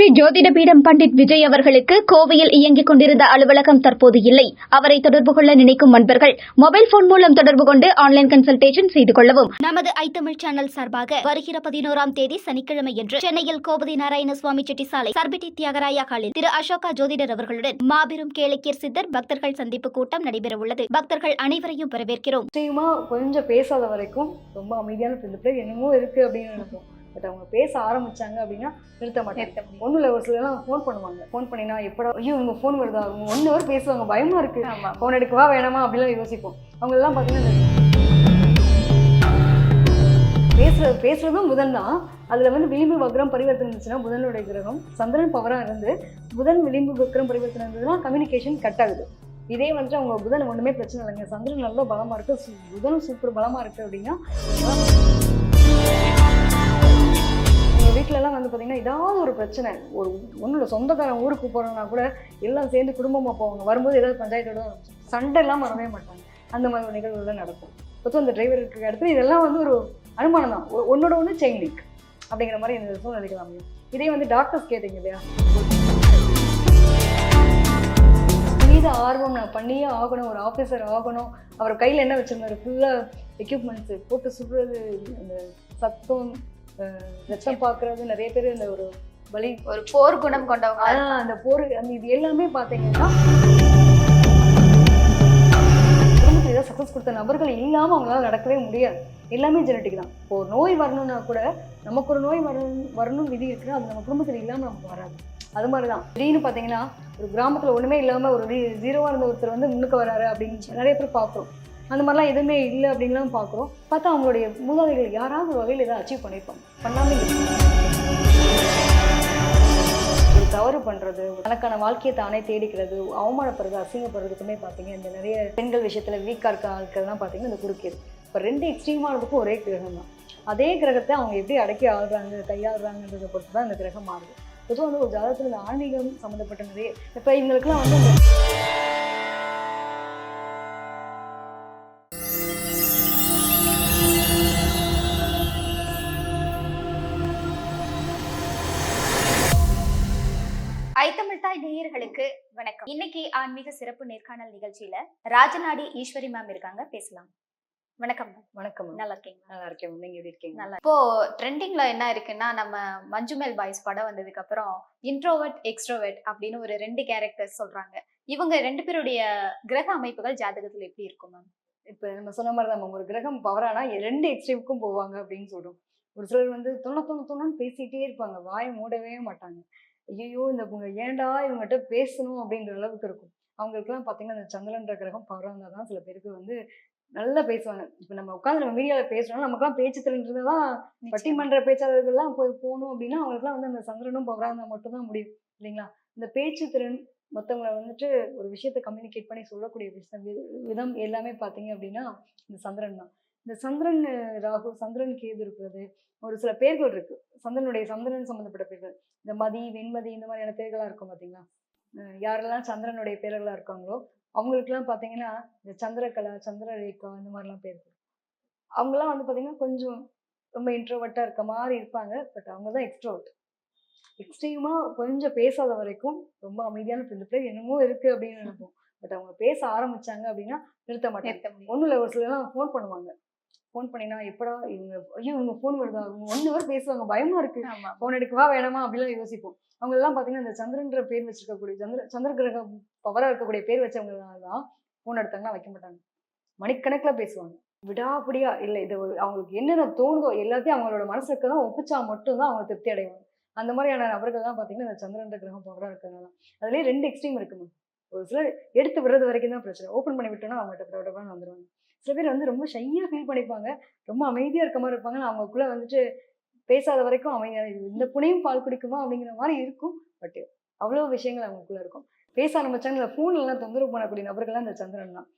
ஸ்ரீ ஜோதிட பீடம் பண்டிட் விஜய் அவர்களுக்கு கோவையில் இயங்கிக் கொண்டிருந்த அலுவலகம் தற்போது இல்லை. அவரை தொடர்பு கொள்ள நினைக்கும் நண்பர்கள் மொபைல் போன் மூலம் தொடர்பு கொண்டு ஆன்லைன் கன்சல்டேஷன் செய்து கொள்ளவும். நமது ஐ தமிழ் சேனல் சார்பாக வருகிற பதினோராம் தேதி சனிக்கிழமை என்று சென்னையில் கோபதி நாராயணசுவாமி செட்டிசாலை சர்பிட்டி தியாகராயா காலில் திரு அசோகா ஜோதிடர் அவர்களுடன் மாபெரும் கேளிக்கீர் சித்தர் பக்தர்கள் சந்திப்பு கூட்டம் நடைபெற உள்ளது பக்தர்கள் அனைவரையும் வரவேற்கிறோம். கொஞ்சம் பேசாத வரைக்கும் ரொம்ப அமைதியான என்னமோ இருக்கு அப்படின்னு நினைப்போம். பட் அவங்க பேச ஆரம்பிச்சாங்க அப்படின்னா நிறுத்த மாட்டாங்க. ஒன்றும் இல்லை ஒரு சிலர்லாம் ஃபோன் பண்ணுவாங்க. ஃபோன் பண்ணினா எப்படா ஐயோ இவங்க ஃபோன் வருதா? அவங்க ஒன் ஹவர் பேசுவாங்க பயமா இருக்கு. ஆமா. ஃபோன் எடுக்கவா வேணாமா? அப்படிலாம் யோசிப்போம். அவங்க எல்லாம் பார்த்தீங்கன்னா இந்த பேசுறது பேசுறதும் புதன் தான். அதில் வந்து விளிம்பு வக்ரம் பரிவர்த்தனை இருந்துச்சுன்னா புதனுடைய கிரகம் சந்திரன் பவராக இருந்து புதன் விளிம்பு வக்ரம் பரிவர்த்தனை இருந்ததுன்னா கம்யூனிகேஷன் கட் ஆகுது. இதே வந்துட்டு அவங்க புதன் ஒன்றுமே பிரச்சனை இல்லைங்க. சந்திரன் நல்லா பலமாக இருக்கு. சு- புதனும் சூப்பர் பலமாக இருக்கு அப்படின்னா எங்கள் வீட்டிலலாம் வந்து பார்த்தீங்கன்னா ஏதாவது ஒரு பிரச்சனை ஒரு ஒன்றும் இல்லை சொந்தக்காரன் ஊருக்கு போகிறோன்னா கூட எல்லாம் சேர்ந்து குடும்பமாக போவாங்க. வரும்போது ஏதாவது பஞ்சாயத்தோட சண்டை எல்லாம் வரவே மாட்டாங்க. அந்த மாதிரி ஒரு நிகழ்வுகள் நடக்கும். மொத்தம் அந்த டிரைவர் இருக்கிற இடத்துல இதெல்லாம் வந்து ஒரு அனுமானம் தான். ஒன்னோட ஒன்று செயின் லீக் அப்படிங்கிற மாதிரி இந்த சூழ்நிலைகள் அமையும். இதே வந்து டாக்டர்ஸ் கேட்டீங்க இல்லையா? மீது ஆர்வம் நான் பண்ணியே ஆகணும் ஒரு ஆஃபீஸர் ஆகணும். அவர் கையில் என்ன வச்சிருந்தாரு? ஃபுல்லாக எக்யூப்மெண்ட்ஸு போட்டு சுடுறது அந்த சத்தம் ரத்தம் பார்க்குறது நிறைய பேர் இந்த ஒரு வலி ஒரு போர் குணம் கொண்டவங்க. ஆஹ் அந்த போர் அந்த இது எல்லாமே பார்த்தீங்கன்னா குடும்பத்தில் ஏதாவது சக்ஸஸ் கொடுத்த நபர்கள் இல்லாமல் அவங்களால நடக்கவே முடியாது. எல்லாமே ஜெனட்டிக் தான். இப்போ ஒரு நோய் வரணும்னா கூட நமக்கு ஒரு நோய் வரணும் வரணும் விதி இருக்குன்னா அது நம்ம குடும்பத்தில் இல்லாமல் நமக்கு வராது. அது மாதிரி தான் திடீர்னு பார்த்தீங்கன்னா ஒரு கிராமத்தில் ஒன்றுமே இல்லாமல் ஒரு ஜீரோவாக இருந்த ஒருத்தர் வந்து முன்னுக்கு வராரு அப்படின்னு நிறைய பேர் பார்க்குறோம். அந்த மாதிரிலாம் எதுவுமே இல்லை அப்படின்லாம் பார்க்குறோம். பார்த்தா அவங்களுடைய மூதாதைகள் யாராவது ஒரு வகையில் ஏதாவது அச்சீவ் பண்ணியிருப்பாங்க. பண்ணாமல் ஒரு தவறு பண்ணுறது தனக்கான வாழ்க்கையை தானே தேடிக்கிறது அவமானப்படுறது அசிங்கப்படுறதுக்குமே பார்த்தீங்க இந்த நிறைய பெண்கள் விஷயத்தில் வீக்காக இருக்க ஆட்கள்லாம் பார்த்தீங்கன்னா இந்த குறுக்கியது இப்போ ரெண்டு எக்ஸ்ட்ரீமானதுக்கும் ஒரே கிரகம் தான். அதே கிரகத்தை அவங்க எப்படி அடக்கி ஆடுறாங்க கையாளுறாங்கன்றதை பொறுத்து தான் இந்த கிரகம் மாறுது. பொதுவாக வந்து ஒரு ஜாதகத்தில் இந்த ஆன்மீகம் சம்மந்தப்பட்ட நிறைய இப்போ இவங்களுக்குலாம் வந்து நேயர்களுக்கு வணக்கம். இன்னைக்கு ஆன்மீக சிறப்பு நேர்காணல் நிகழ்ச்சியில ராஜநாடி ஈஸ்வரி மேம் இருக்காங்க. பேசலாம். வணக்கம். வணக்கம். நல்லா இருக்கீங்க நல்லா இருக்கேன் நீங்கள் எப்படி இருக்கீங்க? நல்லா இப்போ ட்ரெண்டிங்ல என்ன இருக்குன்னா நம்ம மஞ்சுமேல் பாய்ஸ் படம் வந்ததுக்கு அப்புறம் இன்ட்ரோவர்ட் எக்ஸ்ட்ரோவர்ட் அப்படின்னு ஒரு ரெண்டு கேரக்டர்ஸ் சொல்றாங்க. இவங்க ரெண்டு பேருடைய கிரக அமைப்புகள் ஜாதகத்துல எப்படி இருக்கும் மேம் இப்போ நம்ம சொன்ன மாதிரி தான் ஒரு கிரகம் பவரானா ரெண்டு எக்ஸ்ட்ரீமுக்கும் போவாங்க அப்படின்னு சொல்றோம். ஒரு சிலர் வந்து தொண்ணு தொண்ணு தொண்ணு பேசிட்டே இருப்பாங்க. வாயை மூடவே மாட்டாங்க. ஐயோ இந்த இவங்க ஏன்டா இவங்ககிட்ட பேசணும் அப்படின்ற அளவுக்கு இருக்கும். அவங்களுக்குலாம் பார்த்தீங்கன்னா இந்த சந்திரன்ற கிரகம் இருந்தால் தான் சில பேருக்கு வந்து நல்லா பேசுவாங்க. இப்போ நம்ம உட்காந்து நம்ம மீடியாவில் பேசுறோம் நமக்குலாம் பேச்சு திறன்றது தான் பட்டிமன்ற பேச்சாளர்கள்லாம் போய் போகணும் அப்படின்னா அவங்களுக்குலாம் வந்து அந்த சந்திரனும் பவராக இருந்தால் மட்டும்தான் முடியும் இல்லைங்களா? இந்த பேச்சு திறன் மற்றவங்களை வந்துட்டு ஒரு விஷயத்தை கம்யூனிகேட் பண்ணி சொல்லக்கூடிய விஷயம் விதம் எல்லாமே பார்த்தீங்க அப்படின்னா இந்த சந்திரன் தான். இந்த சந்திரன் ராகு சந்திரன் கேது இருக்கிறது. ஒரு சில பேர்கள் இருக்கு. சந்திரனுடைய சந்திரன் சம்மந்தப்பட்ட பேர்கள். இந்த மதி வெண்மதி இந்த மாதிரியான பேர்களாக இருக்கும் பார்த்தீங்களா யாரெல்லாம் சந்திரனுடைய பேர்களாக இருக்காங்களோ அவங்களுக்குலாம் பார்த்தீங்கன்னா இந்த சந்திரகலா சந்திரரேகா இந்த மாதிரிலாம் பேர் அவங்களாம் வந்து பார்த்தீங்கன்னா கொஞ்சம் ரொம்ப இன்ட்ரோவர்ட்டாக இருக்க மாதிரி இருப்பாங்க. பட் அவங்க தான் எக்ஸ்ட்ரோவர்ட் எக்ஸ்ட்ரீமாக கொஞ்சம் பேசாத வரைக்கும் ரொம்ப அமைதியான இந்த பிள்ளை என்னமோ இருக்கு அப்படின்னு நினைப்போம். பட் அவங்க பேச ஆரம்பிச்சாங்க அப்படின்னா நிறுத்த மாட்டாங்க. முடியும் ஒன்றும் இல்லை. ஒரு சிலர்லாம் ஃபோன் பண்ணுவாங்க. ஃபோன் பண்ணினா எப்படா இவங்க ஐயோ இவங்க ஃபோன் வருதா? அவங்க ஒன் ஹவர் பேசுவாங்க பயமா இருக்கு. ஃபோன் எடுக்கவா வேணாமா? அப்படிலாம் யோசிப்போம். அவங்க எல்லாம் பார்த்தீங்கன்னா இந்த சந்திரன்ற பேர் வச்சிருக்கக்கூடிய சந்திர சந்திர கிரகம் பவராக இருக்கக்கூடிய பேர் வச்சவங்க தான் ஃபோன் எடுத்தாங்கன்னா வைக்க மாட்டாங்க. மணிக்கணக்கில் பேசுவாங்க. விடாப்பிடியா இல்லை இது அவங்களுக்கு என்னென்ன தோணுதோ எல்லாத்தையும் அவங்களோட மனசுக்கு தான் ஒப்பிச்சா மட்டும்தான் அவங்க திருப்தி அடைவாங்க. அந்த மாதிரியான நபர்கள் தான் பார்த்தீங்கன்னா இந்த சந்திரன்ற கிரகம் பவராக இருக்கிறதுனால. அதுலேயே ரெண்டு எக்ஸ்ட்ரீம் இருக்குமா ஒரு சிலர் எடுத்து விடுறது வரைக்கும் தான் பிரச்சனை. ஓப்பன் பண்ணி விட்டோம்னா அவங்க டப்பு டப்புன்னு வந்துருவாங்க. சில பேர் வந்து ரொம்ப ஷையாக ஃபீல் பண்ணிப்பாங்க. ரொம்ப அமைதியாக இருக்க மாதிரி இருப்பாங்க. நான் வந்துட்டு பேசாத வரைக்கும் அமைதியாக இந்த புனையும் பால் குடிக்குமா அப்படிங்கிற மாதிரி இருக்கும். பட் அவ்வளோ விஷயங்கள் அவங்களுக்குள்ளே இருக்கும். பேச ஆரம்பிச்சாங்க இந்த ஃபோன்லாம் தொந்தரவு பண்ணக்கூடிய நபர்கள்லாம் இந்த சந்திரன் தான்.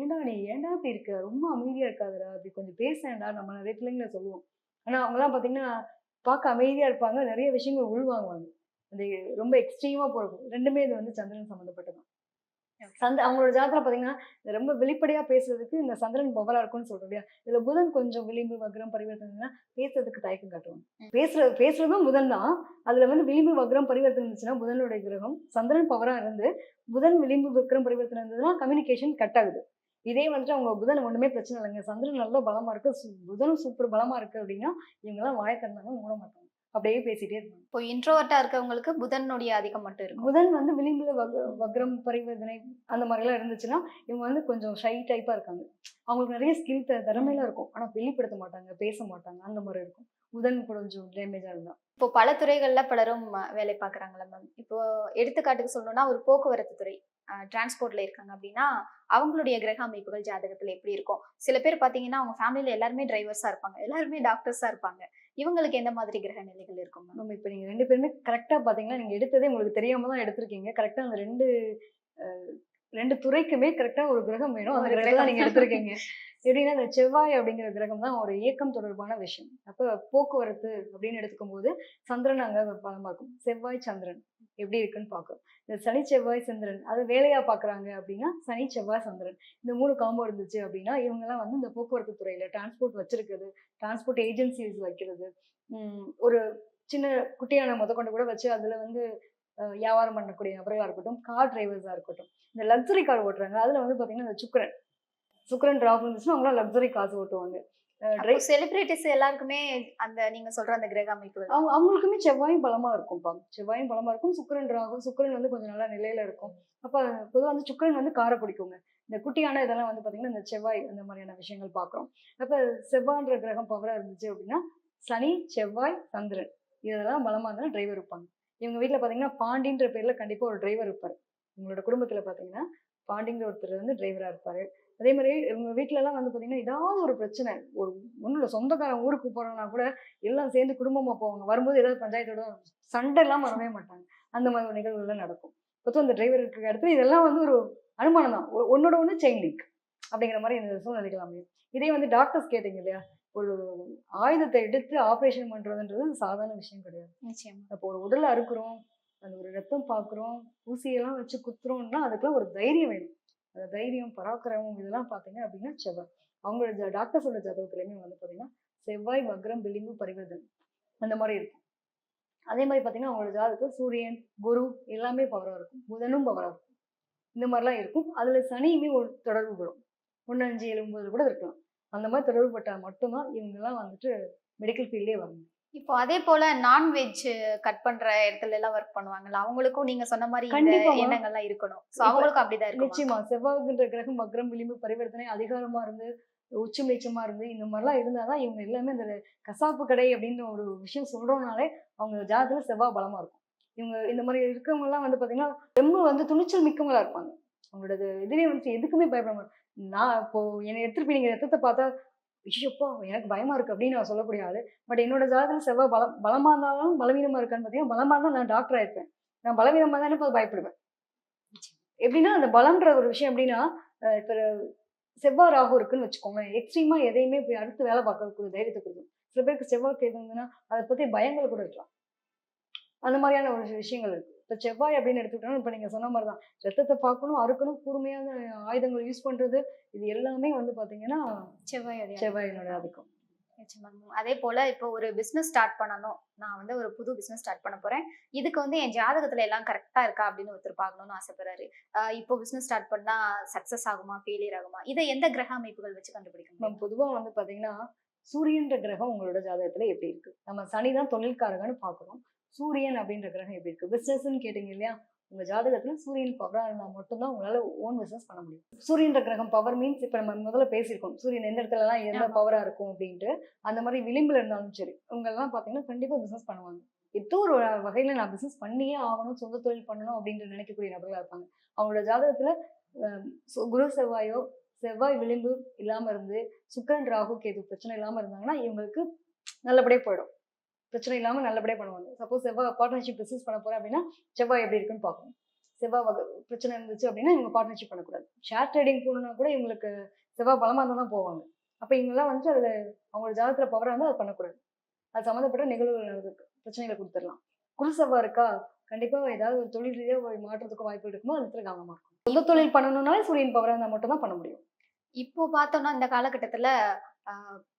ஏன்டா நீ ஏன்டா இப்படி இருக்க? ரொம்ப அமைதியாக இருக்காதுடா. அப்படி கொஞ்சம் பேசேன்டா நம்ம நிறைய பிள்ளைங்களை சொல்லுவோம். ஆனால் அவங்கலாம் பார்த்தீங்கன்னா பார்க்க அமைதியாக இருப்பாங்க. நிறைய விஷயங்கள் உள்வாங்குவாங்க. அந்த ரொம்ப எக்ஸ்ட்ரீமாக போகும் ரெண்டுமே இது வந்து சந்திரன் சம்மந்தப்பட்டதான் சந்த அவங்களோட ஜாதகத்துல பாத்தீங்கன்னா ரொம்ப வெளிப்படையா பேசுறதுக்கு இந்த சந்திரன் பவரா இருக்கும்னு சொல்றோம் இல்லையா? இதுல புதன் கொஞ்சம் விளிம்பு வக்ரம் பரிவர்த்தனை பேசுறதுக்கு தயக்கம் காட்டுவாங்க. ம். பேசுறது பேசுறதும் புதன் தான். அதுல வந்து விளிம்பு வக்ரம் பரிவர்த்தனை இருந்துச்சுன்னா புதனுடைய கிரகம். சந்திரன் பவரா இருந்து புதன் விளிம்பு வக்ரம் பரிவர்த்தனை இருந்ததுன்னா கம்யூனிகேஷன் கட் ஆகுது. இதே வந்துட்டு அவங்க புதன் ஒண்ணுமே பிரச்சனை இல்லைங்க. சந்திரன் நல்ல பலமா இருக்கு. சு- புதனும் சூப்பர் பலமா இருக்கு அப்படின்னா இவங்க எல்லாம் வாய திறந்தாங்க மூட மாட்டாங்க. அப்படியே பேசிட்டே இருப்பாங்க. இப்போ இன்ட்ரோவர்ட்டா இருக்கவங்களுக்கு புதனுடைய அதிகம் மட்டும் இருக்கும். புதன் வந்து விளிம்புல வக வக்ரம் பரிவர்த்தனை அந்த மாதிரி எல்லாம் இருந்துச்சுன்னா இவங்க வந்து கொஞ்சம் ஷை டைப்பா இருக்காங்க. அவங்களுக்கு நிறைய ஸ்கில் திறமையெல்லாம் இருக்கும். ஆனா வெளிப்படுத்த மாட்டாங்க பேச மாட்டாங்க அந்த மாதிரி இருக்கும். புதன் கொஞ்சம் டேமேஜா இருந்தா. இப்போ பல துறைகள்ல பலரும் வேலை பார்க்குறாங்களா மேம் இப்போ எடுத்துக்காட்டுக்கு சொல்லணும்னா ஒரு போக்குவரத்து துறை டிரான்ஸ்போர்ட்ல இருக்காங்க அப்படின்னா அவங்களுடைய கிரக அமைப்புகள் ஜாதகத்துல எப்படி இருக்கும்? சில பேர் பாத்தீங்கன்னா அவங்க ஃபேமிலியில எல்லாருமே டிரைவர்ஸா இருப்பாங்க. எல்லாருமே டாக்டர்ஸா இருப்பாங்க. இவங்களுக்கு எந்த மாதிரி கிரக நிலைகள் இருக்கும் மேம் இப்போ நீங்கள் ரெண்டு பேருமே கரெக்டாக பார்த்தீங்கன்னா நீங்கள் எடுத்ததே உங்களுக்கு தெரியாமல் தான் எடுத்திருக்கீங்க. கரெக்டாக அந்த ரெண்டு ரெண்டு துறைக்குமே கரெக்டா ஒரு கிரகம் வேணும். அந்த கிரகம் தான் நீங்க. எடுத்திருக்கீங்க. எப்படின்னா இந்த செவ்வாய் அப்படிங்கிற கிரகம் தான் ஒரு இயக்கம் தொடர்பான விஷயம். அப்ப போக்குவரத்து அப்படின்னு எடுத்துக்கும் போது சந்திரன் அங்க பலமா இருக்கும். செவ்வாய் சந்திரன் எப்படி இருக்குன்னு பார்க்கும் இந்த சனி செவ்வாய் சந்திரன் அது வேலையா பாக்குறாங்க அப்படின்னா சனி செவ்வாய் சந்திரன். இந்த மூணு காம்போ இருந்துச்சு அப்படின்னா இவங்க எல்லாம் வந்து இந்த போக்குவரத்து துறையில டிரான்ஸ்போர்ட் வச்சிருக்கிறது டிரான்ஸ்போர்ட் ஏஜென்சிஸ் வைக்கிறது. ஒரு சின்ன குட்டியான முத கொண்டு கூட வச்சு அதுல வந்து வியாபாரம் பண்ணக்கூடிய நபர்களா இருக்கட்டும் கார் டிரைவர்ஸா இருக்கட்டும். இந்த லக்ஸரி கார் ஓட்டுறாங்க. அதுல வந்து பாத்தீங்கன்னா இந்த சுக்கரன். சுக்கரன் டிராப் இருந்துச்சுன்னா அவங்களாம் லக்ஸரி கார்ஸ் ஓட்டுவாங்க. செலிபிரிட்டிஸ் எல்லாருக்குமே அந்த நீங்க சொல்ற அந்த கிரக அமைப்புகள் அவங்க அவங்களுக்குமே செவ்வாயும் பலமா இருக்கும்ப்பா. செவ்வாயும் பலமா இருக்கும். சுக்கிரன் ராகும் சுக்கிரன் வந்து கொஞ்சம் நல்லா நிலையில இருக்கும். அப்ப பொதுவாக வந்து சுக்கிரன் வந்து காரை பிடிக்குங்க. இந்த குட்டியான இதெல்லாம் வந்து பாத்தீங்கன்னா இந்த செவ்வாய் அந்த மாதிரியான விஷயங்கள் பார்க்குறோம் அப்ப செவ்வான்ற கிரகம் பவரா இருந்துச்சு அப்படின்னா சனி செவ்வாய் சந்திரன். இதெல்லாம் பலமா இருந்தாலும் டிரைவர் இருப்பாங்க. இவங்க வீட்டில் பார்த்தீங்கன்னா பாண்டின்ற பேரில் கண்டிப்பாக ஒரு டிரைவர் இருப்பார். உங்களோட குடும்பத்தில் பார்த்தீங்கன்னா பாண்டிங்கிற ஒருத்தர் வந்து டிரைவராக இருப்பார். அதே மாதிரி இவங்க வீட்டிலலாம் வந்து பார்த்தீங்கன்னா ஏதாவது ஒரு பிரச்சனை ஒரு ஒண்ணுல சொந்தக்காரன் ஊருக்கு போகிறாங்கன்னா கூட எல்லாம் சேர்ந்து குடும்பமாக போவாங்க. வரும்போது ஏதாவது பஞ்சாயத்தோட சண்டை எல்லாம் வரவே மாட்டாங்க. அந்த மாதிரி ஒரு நிகழ்வுகள்லாம் நடக்கும். பொதுவாக அந்த டிரைவர் இருக்கிற இடத்துல இதெல்லாம் வந்து ஒரு அனுமானம் தான் ஒன்னோட ஒன்று செயின் லிங்க் அப்படிங்கிற மாதிரி இந்த சூழ்நிலைகள் அமையும். இதே வந்து டாக்டர்ஸ் கேட்டீங்க இல்லையா? ஒரு ஆயுதத்தை எடுத்து ஆப்ரேஷன் பண்றதுன்றது சாதாரண விஷயம் கிடையாது. அப்போ ஒரு உடலை அறுக்குறோம் அந்த ஒரு ரத்தம் பார்க்குறோம் ஊசியெல்லாம் வச்சு குத்துறோம்னா அதுக்கெல்லாம் ஒரு தைரியம் வேணும். அந்த தைரியம் பராக்கிரமம் இதெல்லாம் பார்த்தீங்க அப்படின்னா செவ்வாய். அவங்களோட டாக்டர்ஸோட ஜாதகத்துலையுமே வந்து பார்த்தீங்கன்னா செவ்வாய் வக்ரம் விளிம்பு பரிவர்த்தனை அந்த மாதிரி இருக்கும். அதே மாதிரி பார்த்தீங்கன்னா அவங்களோட ஜாதகத்தில் சூரியன் குரு எல்லாமே பவராக இருக்கும். புதனும் பவராக இருக்கும். இந்த மாதிரிலாம் இருக்கும். அதில் சனியுமே ஒரு தொடர்பு படும் ஒன்று அஞ்சு ஏழு ஒன்பது கூட இருக்கலாம். அந்த மாதிரி தொடர்பு பட்டால் மட்டும்தான் இவங்கெல்லாம் வந்துட்டு மெடிக்கல் ஃபீல்டே வரணும் இப்போ அதே போல நான்வெஜ் கட் பண்ற இடத்துல எல்லாம் ஒர்க் பண்ணுவாங்கல்ல அவங்களுக்கும் நீங்க சொன்ன மாதிரி. எண்ணங்கள்லாம் இருக்கணும். சோ அவங்களுக்கும் அப்படிதான் இருக்கும்? நிச்சயமா செவ்வாய்கின்ற கிரகம் வக்ரம் விளிம்பு பரிவர்த்தனை அதிகாரமா இருந்து உச்சி நீச்சமா இருந்து இந்த மாதிரிலாம் இருந்தாதான் இவங்க எல்லாமே இந்த கசாப்பு கடை அப்படின்னு ஒரு விஷயம் சொல்றோம்னாலே அவங்க ஜாதகத்துல செவ்வாய் பலமா இருக்கும். இவங்க இந்த மாதிரி இருக்கவங்க எல்லாம் வந்து பாத்தீங்கன்னா ரொம்ப வந்து துணிச்சல் மிக்கவங்களா இருப்பாங்க. அவங்களோட இதுவே வந்து எதுக்குமே பயப்பட மாட்டாங்க. நான் இப்போ என்னை எடுத்துட்டு போய் நீங்கள் ரத்தத்தை பார்த்தா ஐயோப்பா எனக்கு பயமா இருக்கு அப்படின்னு நான் சொல்லக்கூடிய ஆளு. பட் என்னோட ஜாதகம் செவ்வாய் பலம் பலமா இருந்தாலும் பலவீனமா இருக்கான்னு பார்த்தீங்கன்னா பலமா இருந்தால் நான் டாக்டர் ஆயிருப்பேன் நான் பலவீனமா தானே இப்போ பயப்படுவேன்? எப்படின்னா அந்த பலம்ன்ற ஒரு விஷயம் எப்படின்னா இப்போ செவ்வாய் ராகு இருக்குன்னு வச்சுக்கோங்க எக்ஸ்ட்ரீமா எதையுமே போய் அடுத்து வேலை பார்க்கக்கூடிய தைரியத்தை கொடுக்கும். சில பேருக்கு செவ்வாய் கேது இருந்ததுன்னா அதை பத்தி பயங்கள் கூட இருக்கலாம். அந்த மாதிரியான ஒரு விஷயங்கள் இருக்கு. இப்ப செவ்வாய் அப்படின்னு எடுத்துக்கிட்டோம்னா இப்ப நீங்க சொன்ன மாதிரிதான். ரத்தத்தை பார்க்கணும் அறுக்கணும் கூர்மையான ஆயுதங்கள் யூஸ் பண்றது இது எல்லாமே வந்து பாத்தீங்கன்னா செவ்வாய் செவ்வாயினோட ஆதிக்கம். அதே போல இப்போ ஒரு பிசினஸ் ஸ்டார்ட் பண்ணணும். நான் வந்து ஒரு புது பிசினஸ் ஸ்டார்ட் பண்ண போறேன். இதுக்கு வந்து என் ஜாதகத்துல எல்லாம் கரெக்டா இருக்கா அப்படின்னு ஒருத்தர் பார்க்கணும்னு ஆசைப்படுறாரு. ஆஹ் இப்போ பிசினஸ் ஸ்டார்ட் பண்ணா சக்சஸ் ஆகுமா ஃபெயிலியர் ஆகுமா? இதை எந்த கிரக அமைப்புகள் வச்சு கண்டுபிடிக்க முடியும்? நம்ம பொதுவா வந்து பாத்தீங்கன்னா சூரியன்ற கிரகம் உங்களோட ஜாதகத்துல எப்படி இருக்கு? நம்ம சனி தான் தொழில்காரகன்னு பார்க்கணும் சூரியன் அப்படின்ற கிரகம் எப்படி இருக்கு? பிசினஸ்ன்னு கேட்டீங்க இல்லையா? உங்க ஜாதகத்துல சூரியன் பவரா இருந்தா மட்டும்தான் உங்களால ஓன் பிசினஸ் பண்ண முடியும். சூரியன்ற கிரகம் பவர் மீன்ஸ் இப்ப நம்ம முதல்ல பேசியிருக்கோம். சூரியன் எந்த இடத்துல எல்லாம் எந்த. பவரா இருக்கும் அப்படின்ட்டு அந்த மாதிரி விளிம்புல இருந்தாலும் சரி உங்க எல்லாம் பாத்தீங்கன்னா கண்டிப்பா பிசினஸ் பண்ணுவாங்க. ஏதோ ஒரு வகையில நான் பிசினஸ் பண்ணியே ஆகணும் சொந்த தொழில் பண்ணணும் அப்படின்ட்டு நினைக்கக்கூடிய நபர்களா இருப்பாங்க. அவங்களோட ஜாதகத்துல குரு செவ்வாயோ செவ்வாய் விளிம்பு இல்லாம இருந்து சுக்கிரன் ராகு கேது பிரச்சனை இல்லாம இருந்தாங்கன்னா இவங்களுக்கு நல்லபடியா போயிடும். பிரச்சனை இல்லாமல் நல்லபடியாக பண்ணுவாங்க. சப்போஸ் செவ்வாய் பார்ட்னர்ஷிப் பிஸ்னஸ் பண்ண போகிறேன் அப்படின்னா செவ்வாய் எப்படி இருக்குன்னு பார்க்கணும் செவ்வாய் வகை பிரச்சனை இருந்துச்சு அப்படின்னா இவங்க பார்ட்னர்ஷிப் பண்ணக்கூடாது. ஷேர் ட்ரேடிங் போகணும்னா கூட இவங்களுக்கு செவ்வாய் பலமாக இருந்தால் தான் போவாங்க. அப்போ இவங்கெல்லாம் வந்து அதில் அவங்களோட ஜாதகத்தில் பவராக இருந்தால் அதை பண்ணக்கூடாது. அது சம்மந்தப்பட்ட நிகழ்வுகள் நடந்திருக்கு. பிரச்சனைகளை கொடுத்துடலாம். செவ்வாய் இருக்கா? கண்டிப்பாக ஏதாவது ஒரு தொழில் ரீதியாக ஒரு மாற்றத்துக்கு வாய்ப்பு இருக்குமோ அந்த இடத்துல கவனமா இருக்கும் சொந்த தொழில் பண்ணணும்னாலே சூரியன் பவராக இருந்தால் மட்டும் தான் பண்ண முடியும். இப்போ பார்த்தோம்னா இந்த காலகட்டத்தில்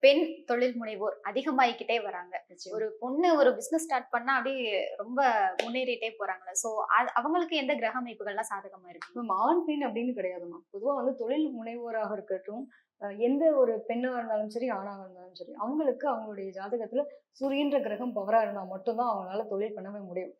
பெண் தொழில் முனைவோர் அதிகமாயிக்கிட்டே வராங்க. ஒரு பொண்ணு ஒரு பிசினஸ் ஸ்டார்ட் பண்ணா அப்படியே ரொம்ப முன்னேறிட்டே போறாங்களே சோ அவங்களுக்கு எந்த கிரக அமைப்புகள்லாம் சாதகமா இருக்கு? மேம் ஆண் பெண் அப்படின்னு கிடையாதுமா பொதுவா வந்து தொழில் முனைவோராக இருக்கட்டும் எந்த ஒரு பெண்ணா இருந்தாலும் சரி ஆணாக இருந்தாலும் சரி அவங்களுக்கு அவங்களுடைய ஜாதகத்துல சூரியன்ற கிரகம் பவரா இருந்தா மட்டும்தான் அவங்களால தொழில் பண்ணவே முடியும்.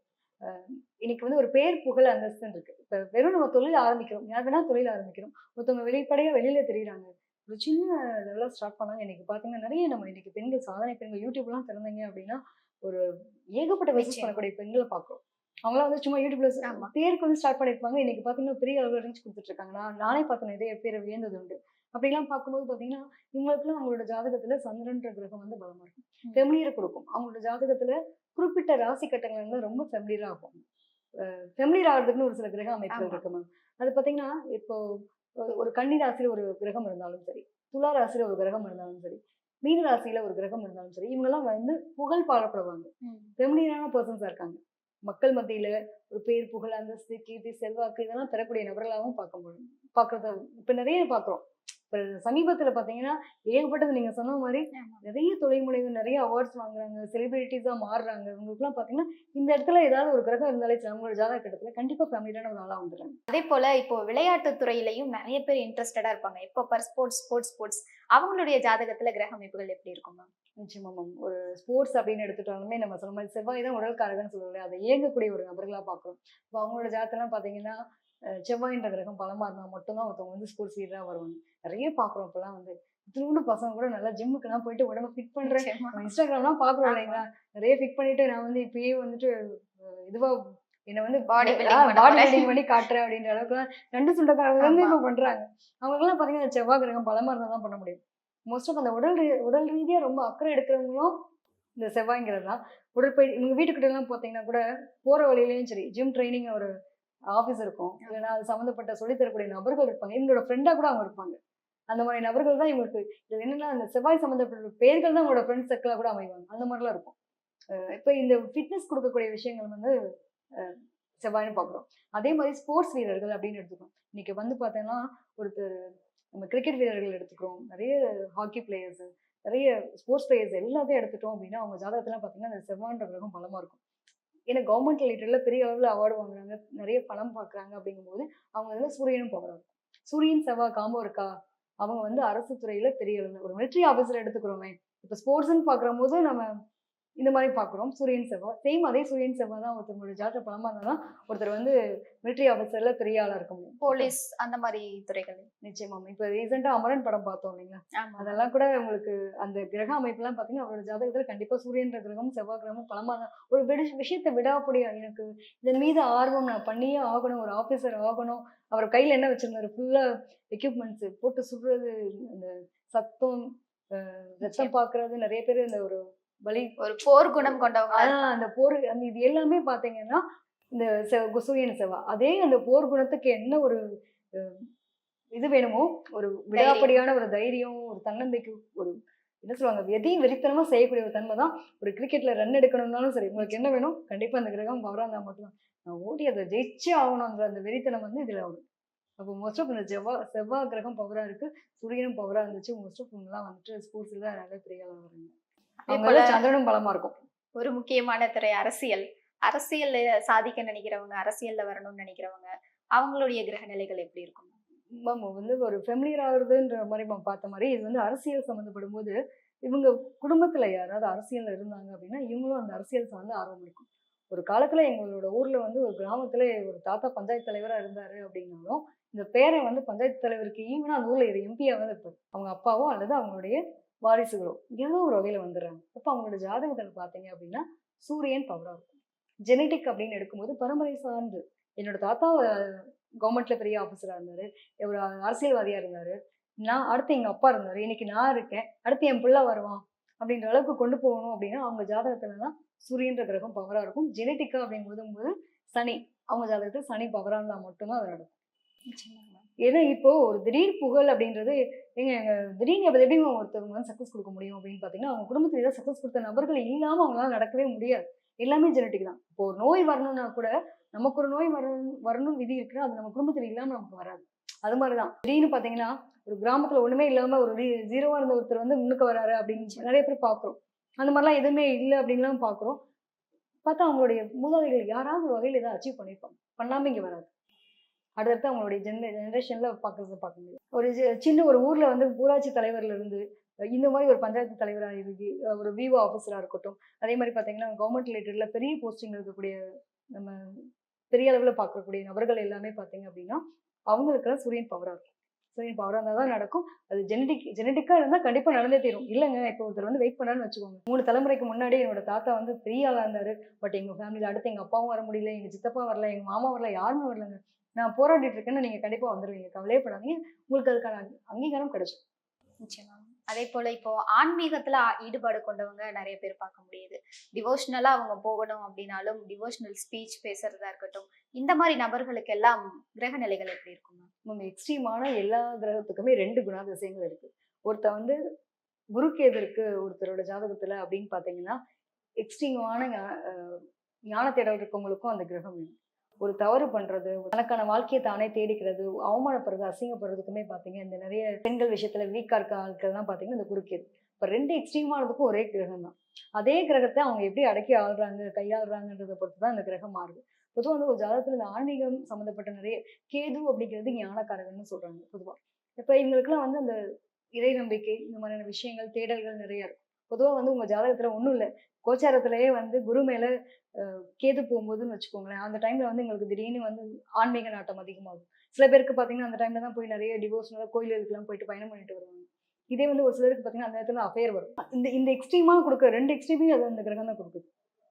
இன்னைக்கு வந்து ஒரு பேர் புகழ் அந்தஸ்துன்னு இருக்கு. இப்ப வெறும் நம்ம தொழில் ஆரம்பிக்கிறோம். யார் வேணா தொழில் ஆரம்பிக்கிறோம். ஒருத்தவங்க வெளிப்படையா வெளியில தெரியுறாங்க. ஒரு சின்ன லெவலில் ஸ்டார்ட் பண்ணாங்க இன்னைக்கு பாத்தீங்கன்னா நிறைய நம்ம இன்னைக்கு பெண்கள் சாதனை பெண்கள் யூடியூப்லாம் திறந்தீங்க அப்படின்னா ஒரு ஏகப்பட்ட பிசினஸ். பண்ணக்கூடிய பெண்களை பார்க்குறோம் அவங்களாம் வந்து சும்மா யூடியூப்ல. பேருக்கு வந்து ஸ்டார்ட் பண்ணிருப்பாங்க இன்னைக்கு பாத்தீங்கன்னா பெரிய அளவில் ரீச் கொடுத்துட்டு இருக்காங்க நான் நானே பார்த்தேன் நிறைய பேர் வியந்தது உண்டு அப்படிலாம் பார்க்கும்போது பாத்தீங்கன்னா இவங்களுக்குலாம் அவங்களோட ஜாதகத்துல சந்திரன்ற கிரகம் வந்து பலமா இருக்கும். ஃபெமிலியரை கொடுக்கும் அவங்களோட ஜாதகத்துல குறிப்பிட்ட ராசி கட்டங்கள் வந்து ரொம்ப ஃபெமிலியரா இருக்கும் ஃபெமிலியர் ஆகிறதுக்குன்னு ஒரு சில கிரக அமைப்புகள். இருக்கு மேம் அது பாத்தீங்கன்னா இப்போ ஒரு- கன்னி ராசியில ஒரு கிரகம் இருந்தாலும் சரி துலா ராசியில ஒரு கிரகம் இருந்தாலும் சரி மீன ராசியில ஒரு கிரகம் இருந்தாலும் சரி இவங்கெல்லாம் வந்து புகழ் பாடப்படுவாங்க ஃபெமிலியரான பர்சன்ஸாக இருக்காங்க. மக்கள் மத்தியில ஒரு பேர் புகழ் அந்தஸ்து கீர்த்தி செல்வாக்கு இதெல்லாம் பெறக்கூடிய நபர்களாகவும் பார்க்க முடியும். பார்க்கறத இப்போ நிறைய பார்க்குறோம். இப்போ சமீபத்தில் பார்த்தீங்கன்னா ஏகப்பட்டது நீங்கள் சொன்ன மாதிரி. நிறைய தொழில் முனைவு நிறைய அவார்ட்ஸ் வாங்குறாங்க செலிபிரிட்டிஸாக மாறுறாங்க. இவங்களுக்குலாம் பார்த்தீங்கன்னா இந்த இடத்துல ஏதாவது ஒரு கிரகம் இருந்தாலே அவங்களோட ஜாதக கட்டத்தில் கண்டிப்பாக ஃபேமிலியான ஒரு ஆளாக வந்துடுறாங்க அதே போல இப்போ விளையாட்டு துறையிலையும் நிறைய பேர் இன்ட்ரெஸ்டடா இருப்பாங்க. இப்போ பர் ஸ்போர்ட்ஸ் ஸ்போர்ட்ஸ் ஸ்போர்ட்ஸ் அவங்களுடைய ஜாதகத்துல கிரக அமைப்புகள் எப்படி இருக்கும் மேம் நிச்சயமா மேம் ஒரு ஸ்போர்ட்ஸ் அப்படின்னு எடுத்துட்டாலுமே நம்ம சொன்ன மாதிரி செவ்வாய் தான் உடல்காரகன்னு சொல்லுவோம் அதை இயங்கக்கூடிய ஒரு நபர்களா பார்க்குறோம் இப்போ அவங்களோட ஜாத்தெல்லாம் பார்த்தீங்கன்னா செவ்வாயின்ற கிரகம் பலமா இருந்தால் மட்டும்தான் ஒருத்தவங்க வந்து ஸ்போர்ட்ஸ் லீடராக வருவாங்க. நிறைய பார்க்குறோம் இப்போலாம் வந்து இத்தினோண்டு பசங்க கூட நல்லா ஜிம்முக்கெல்லாம் போயிட்டு உடம்ப ஃபிட். நம்ம இன்ஸ்டாகிராம்லாம் பார்க்குறோம். இல்லைங்களா நிறைய ஃபிட் பண்ணிட்டு நான் வந்து இப்பயே வந்துட்டு அஹ் இதுவா என்ன வந்து பாடி போறேன். பில்டிங் பண்ணி காட்டுறேன் அப்படின்ற அளவுக்குலாம் ரெண்டு சுண்டக்காரங்க வந்து. இப்போ பண்றாங்க அவங்களுக்குலாம் பார்த்தீங்கன்னா செவ்வாய் கிரகம் பலமா இருந்தால் தான் பண்ண முடியும் மோஸ்ட் ஆஃப் அந்த உடல் உடல் ரீதியா ரொம்ப அக்கறை எடுக்கிறவங்களும் இந்த செவ்வாய்ங்கிறது தான் உடற்பயிற்சி இவங்க வீட்டுக்கிட்ட எல்லாம் பார்த்தீங்கன்னா கூட போற வழியிலயும் சரி ஜிம் ட்ரைனிங் ஒரு ஆஃபீஸ் இருக்கும். இல்லைன்னா அது சம்மந்தப்பட்ட சொல்லித் தரக்கூடிய நபர்கள் இருப்பாங்க. இவங்களோட ஃப்ரெண்டா கூட அவங்க இருப்பாங்க. அந்த மாதிரி நபர்கள் தான் இவங்களுக்கு இது என்னன்னா அந்த செவ்வாய் சம்மந்தப்பட்ட பேர்கள் தான் உங்களோட ஃப்ரெண்ட் சர்க்கிளாக கூட அமைவாங்க. அந்த மாதிரிலாம் இருக்கும். இப்போ இந்த ஃபிட்னஸ் கொடுக்கக்கூடிய விஷயங்கள் வந்து செவ்வாய்னு பார்க்குறோம். அதே மாதிரி ஸ்போர்ட்ஸ் வீரர்கள் அப்படின்னு எடுத்துக்கிறோம் இன்னைக்கு வந்து பார்த்தீங்கன்னா ஒருத்தர் நம்ம கிரிக்கெட் வீரர்கள் எடுத்துக்கிறோம். நிறைய ஹாக்கி பிளேயர்ஸ் நிறைய ஸ்போர்ட்ஸ் பிளேயர்ஸ் எல்லாத்தையும் எடுத்துட்டோம் அப்படின்னா அவங்க ஜாதகத்துல பார்த்தீங்கன்னா அந்த செவ்வான்ற கிரகம் பலமா இருக்கும். ஏன்னா கவர்மெண்ட் ரிலேட்டடில் பெரிய அளவில் அவார்டு வாங்குறாங்க. நிறைய பணம் பார்க்குறாங்க அப்படிங்கும்போது அவங்க வந்து சூரியனும் போகிறாங்க சூரியன் செவ்வாய் காம்போ இருக்கா? அவங்க வந்து அரசு துறையில் பெரிய அளவில் ஒரு மிலிட்ரி ஆஃபீஸர் எடுத்துக்கிறோமே. இப்போ ஸ்போர்ட்ஸ்ன்னு பார்க்குற போது நம்ம இந்த மாதிரி பார்க்குறோம் சூரியன் செவ்வாய் சேம் அதே சூரியன் செவ்வாய் தான் ஒருத்தவங்களோட ஜாதக பலமா இருந்தால் தான் ஒருத்தர் வந்து மிலிட்ரி ஆஃபீஸர்ல பெரிய ஆளா இருக்க முடியும். போலீஸ் அந்த மாதிரி துறைகள். நிச்சயமா இப்போ ரீசெண்டாக அமரன் படம் பார்த்தோம் இல்லைங்களா? அதெல்லாம் கூட உங்களுக்கு அந்த கிரக அமைப்புலாம் பார்த்தீங்கன்னா அவரோட ஜாதகத்துல கண்டிப்பா சூரியன்ற கிரகம் செவ்வாய் கிரகமும் பலமா தான் ஒரு விட விஷயத்தை விடாப்படியா எனக்கு இதன் மீது ஆர்வம் நான் பண்ணியே ஆகணும் ஒரு ஆபீசர் ஆகணும். அவர் கையில என்ன வச்சிருந்தாரு? ஃபுல்லா எக்யூப்மெண்ட்ஸ் போட்டு சுடுறது இந்த சத்தம் ரத்தம் பாக்குறது நிறைய பேர் இந்த ஒரு வலி. ஒரு போர் குணம் கொண்டவங்க அந்த போர் அந்த இது எல்லாமே பாத்தீங்கன்னா இந்த செவ் சூரியன் செவ்வாய் அதே அந்த போர் குணத்துக்கு என்ன ஒரு இது வேணுமோ ஒரு விடாப்படியான ஒரு தைரியம் ஒரு தன்னம்பிக்கை ஒரு என்ன சொல்லுவாங்க எதையும் வெறித்தனமா செய்யக்கூடிய ஒரு தன்மை தான் ஒரு கிரிக்கெட்ல ரன் எடுக்கணும்னாலும் சரி. உங்களுக்கு என்ன வேணும்? கண்டிப்பா அந்த கிரகம் பவரா இருந்தா மட்டும்தான். நான் ஓடி அதை ஜெயிச்சே ஆகணுன்ற அந்த வெறித்தனம் வந்து இதுல வரும். அப்போ மோஸ்ட் ஆஃப் இந்த செவ்வாய் செவ்வாய் கிரகம் பவரா இருக்கு சூரியனும் பவரா இருந்துச்சு. மோஸ்ட் ஆஃப் இவங்கெல்லாம் வந்துட்டு ஸ்போர்ட்ஸ்ல நல்ல பெரிய வராங்க. அவங்க சந்திரனும் பலமா இருக்கும். ஒரு முக்கியமான துறை அரசியல். அரசியல்ல சாதிக்க நினைக்கிறவங்க அரசியல்ல வரணும்னு நினைக்கிறவங்க அவங்களுடைய கிரக நிலைகள் எப்படி இருக்கும்? மேம் வந்து ஒரு ஃபெமிலியர் ஆகுறதுன்ற மாதிரி பார்த்த மாதிரி இது வந்து அரசியல் சம்மந்தப்படும் போது இவங்க குடும்பத்துல யாராவது அரசியல்ல இருந்தாங்க அப்படின்னா இவங்களும் அந்த அரசியல் சார்ந்த ஆர்வம் இருக்கும். ஒரு காலத்துல எங்களோட ஊர்ல வந்து ஒரு கிராமத்துல ஒரு தாத்தா பஞ்சாயத்து தலைவரா இருந்தாரு அப்படின்னாலும் இந்த பேரை வந்து பஞ்சாயத்து தலைவருக்கு ஈவனா அந்த ஊர்ல ஒரு எம்பியாவே இருப்பார். அவங்க அப்பாவோ அல்லது அவங்களுடைய வாரிசுகளோ ஏதோ ஒரு வகையில் வந்துடுறாங்க. அப்போ அவங்களோட ஜாதகத்தில் பார்த்தீங்க அப்படின்னா சூரியன் பவராக இருக்கும். ஜெனட்டிக் அப்படின்னு எடுக்கும்போது பரம்பரை சார்ந்து என்னோட தாத்தா கவர்மெண்ட்ல பெரிய ஆஃபீஸராக இருந்தார். ஒரு அரசியல்வாதியாக இருந்தார். நான் அடுத்து எங்கள் அப்பா இருந்தார். இன்னைக்கு நான் இருக்கேன். அடுத்து என் பிள்ளை வருவான் அப்படின்ற அளவுக்கு கொண்டு போகணும் அப்படின்னா அவங்க ஜாதகத்தில் தான் சூரியன்ற கிரகம் பவராக இருக்கும். ஜெனட்டிக்கா அப்படிங்கும் போது சனி அவங்க ஜாதகத்தில் சனி பவராக இருந்தால் மட்டும்தான் அது நடக்கும். ஏன்னா இப்போ ஒரு திடீர் புகழ் அப்படின்றது எங்க எங்க திடீர்னு எப்ப எப்படிங்க ஒருத்தவங்க வந்து சக்ஸஸ் கொடுக்க முடியும் அப்படின்னு பாத்தீங்கன்னா அவங்க குடும்பத்துல ஏதாவது சக்ஸஸ் கொடுத்த நபர்கள் இல்லாம அவங்களால நடக்கவே முடியாது. எல்லாமே ஜெனட்டிக் தான். இப்போ ஒரு நோய் வரணும்னா கூட நமக்கு ஒரு நோய் வரணும் வரணும் விதி இருக்குன்னா அது நம்ம குடும்பத்துல இல்லாம நமக்கு வராது. அது மாதிரிதான். திடீர்னு பாத்தீங்கன்னா ஒரு கிராமத்துல ஒண்ணுமே இல்லாம ஒரு ஜீரோவா இருந்த ஒருத்தர் வந்து முன்னுக்கு வராரு அப்படின்னு நிறைய பேர் பாக்குறோம். அந்த மாதிரிலாம் எதுவுமே இல்லை அப்படின்லாம் பாக்குறோம். பார்த்தா அவங்களுடைய மூதாதைகள் யாராவது ஒரு வகையில் ஏதாவது அச்சீவ் பண்ணியிருப்பாங்க. பண்ணாம இங்க வராது. அடுத்தடுத்து அவங்களுடைய ஜென்ரே ஜென்ரேஷனில் பார்க்கறது பார்க்க முடியும். ஒரு சின்ன ஒரு ஊரில் வந்து ஊராட்சி தலைவர்லேருந்து இந்த மாதிரி ஒரு பஞ்சாயத்து தலைவராக இருக்கு ஒரு விவோ ஆஃபீஸராக இருக்கட்டும். அதே மாதிரி பார்த்தீங்கன்னா கவர்மெண்ட் ரிலேட்டடில் பெரிய போஸ்டிங் இருக்கக்கூடிய நம்ம பெரிய அளவில் பார்க்கக்கூடிய நபர்கள் எல்லாமே பார்த்தீங்க அப்படின்னா அவங்களுக்கெல்லாம் சூரியன் பவராக இருக்கும். சூரியன் பவராக இருந்தால் தான் நடக்கும். அது ஜெனடிக் ஜெனடிக்காக இருந்தால் கண்டிப்பாக நடந்தே தீரும். இல்லைங்க இப்போ ஒருத்தர் வந்து வெயிட் பண்ணான்னு வச்சுக்கோங்க. மூணு தலைமுறைக்கு முன்னாடி என்னோட தாத்தா வந்து பெரிய ஆளாக இருந்தார். பட் எங்கள் ஃபேமிலியில் அடுத்து எங்கள் அப்பாவும் வர முடியல எங்கள் சித்தப்பா வரல எங்கள் மாமா வரல யாருமே வரலங்க. நான் போராடிட்டு இருக்கேன்னு நீங்கள் கண்டிப்பாக வந்துடுவீங்க கவலையே படாதீங்க. உங்களுக்கு அதுக்கான அங்கீகாரம் கிடைக்கும் நிச்சயமா. அதே போல இப்போ ஆன்மீகத்துல ஈடுபாடு கொண்டவங்க நிறைய பேர் பார்க்க முடியுது. டிவோஷனலா அவங்க போகணும் அப்படின்னாலும் டிவோஷனல் ஸ்பீச் பேசுறதா இருக்கட்டும் இந்த மாதிரி நபர்களுக்கு எல்லாம் கிரக நிலைகள் எப்படி இருக்கும்? நம்ம எக்ஸ்ட்ரீமான எல்லா கிரகத்துக்குமே ரெண்டு குணாதிசயங்கள் இருக்கு. ஒருத்தர் வந்து குருக்கேது இருக்கு ஒருத்தரோட ஜாதகத்துல அப்படின்னு பாத்தீங்கன்னா எக்ஸ்ட்ரீமான ஞான தேடல் இருக்கவங்களுக்கும் அந்த கிரகம் வேணும். ஒரு தவறு பண்றது தனக்கான வாழ்க்கையை தானே தேடிக்கிறது அவமானப்படுறது அசிங்கப்படுறதுக்குமே பார்த்தீங்கன்னா இந்த நிறைய பெண்கள் விஷயத்துல வீக்கா இருக்க ஆட்கள்லாம் பார்த்தீங்கன்னா இந்த குறுக்கேது இப்போ ரெண்டு எக்ஸ்ட்ரீமானதுக்கும் ஒரே கிரகம் தான். அதே கிரகத்தை அவங்க எப்படி அடக்கி ஆள்றாங்க கையாளுறாங்கன்றதை பொறுத்து தான் இந்த கிரகம் மாறுது. பொதுவாக வந்து ஒரு ஜாதகத்தில் இந்த ஆன்மீகம் சம்மந்தப்பட்ட நிறைய கேது அப்படிங்கிறது ஞானக்காரகன்னு சொல்கிறாங்க பொதுவாக இப்போ இவங்களுக்குலாம் வந்து அந்த இறை நம்பிக்கை இந்த மாதிரியான விஷயங்கள் தேடல்கள் நிறைய இருக்கும். பொதுவாக வந்து உங்கள் ஜாதகத்தில் ஒன்றும் இல்லை. கோச்சாரத்திலேயே வந்து குரு மேல கேது போகும்போதுன்னு வச்சுக்கோங்களேன் அந்த டைம்ல வந்து எங்களுக்கு திடீர்னு வந்து ஆன்மீக நாட்டம் அதிகமாகும். சில பேருக்கு பார்த்தீங்கன்னா அந்த டைம்ல தான் போய் நிறைய டிவோர்ஸ்னால கோயிலுக்கெல்லாம் போயிட்டு பயணம் பண்ணிட்டு வருவாங்க. இதே வந்து ஒரு சிலருக்கு பாத்தீங்கன்னா அந்த நேரத்துல அஃபேர் வரும். இந்த இந்த எக்ஸ்ட்ரீமாக கொடுக்க ரெண்டு எக்ஸ்ட்ரீமையும் அது அந்த கிரகம் தான் கொடுக்குது.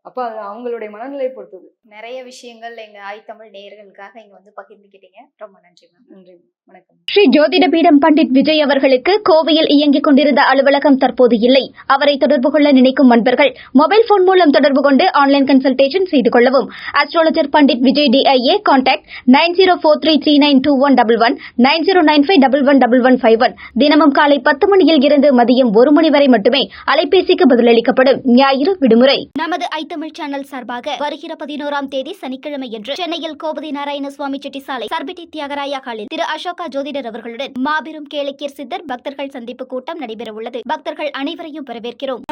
அப்ப அது அவங்களுடைய மனநிலை பொறுத்தது. நிறைய விஷயங்கள் எங்க ஐ தமிழ் நேயர்களுக்காக இங்க வந்து பகிர்ந்துக்கிட்டீங்க. ரொம்ப நன்றி மேம். நன்றி வணக்கம். ஸ்ரீ ஜோதிட பீடம் பண்டிட் விஜய் அவர்களுக்கு கோவையில் இயங்கிக் கொண்டிருந்த அலுவலகம் தற்போது இல்லை. அவரை தொடர்பு கொள்ள நினைக்கும் நண்பர்கள் மொபைல் போன் மூலம் தொடர்பு கொண்டு ஆன்லைன் கன்சல்டேஷன் செய்து கொள்ளவும். Astrologer Pandit Vijay டிஐஏ contact nine zero four three three nine two one double one nine zero nine five double one double one five one. தினமும் காலை பத்து மணியில் இருந்து மதியம் ஒரு மணி வரை மட்டுமே அலைபேசிக்கு பதிலளிக்கப்படும் ஞாயிறு விடுமுறை. நமது ஐ தமிழ் சேனல் சார்பாக வருகிற பதினோராம் தேதி சனிக்கிழமை என்று சென்னையில் கோபதி நாராயணசுவாமி செட்டிசாலை சர்பிட்டி தியாகராயா ஹாலில் திரு அசோகா ஜோதிடர் அவர்களுடன் மாபெரும் கேளிக்கியர் சித்தர் பக்தர்கள் சந்திப்பு கூட்டம் நடைபெற உள்ளது பக்தர்கள் அனைவரையும் வரவேற்கிறோம்.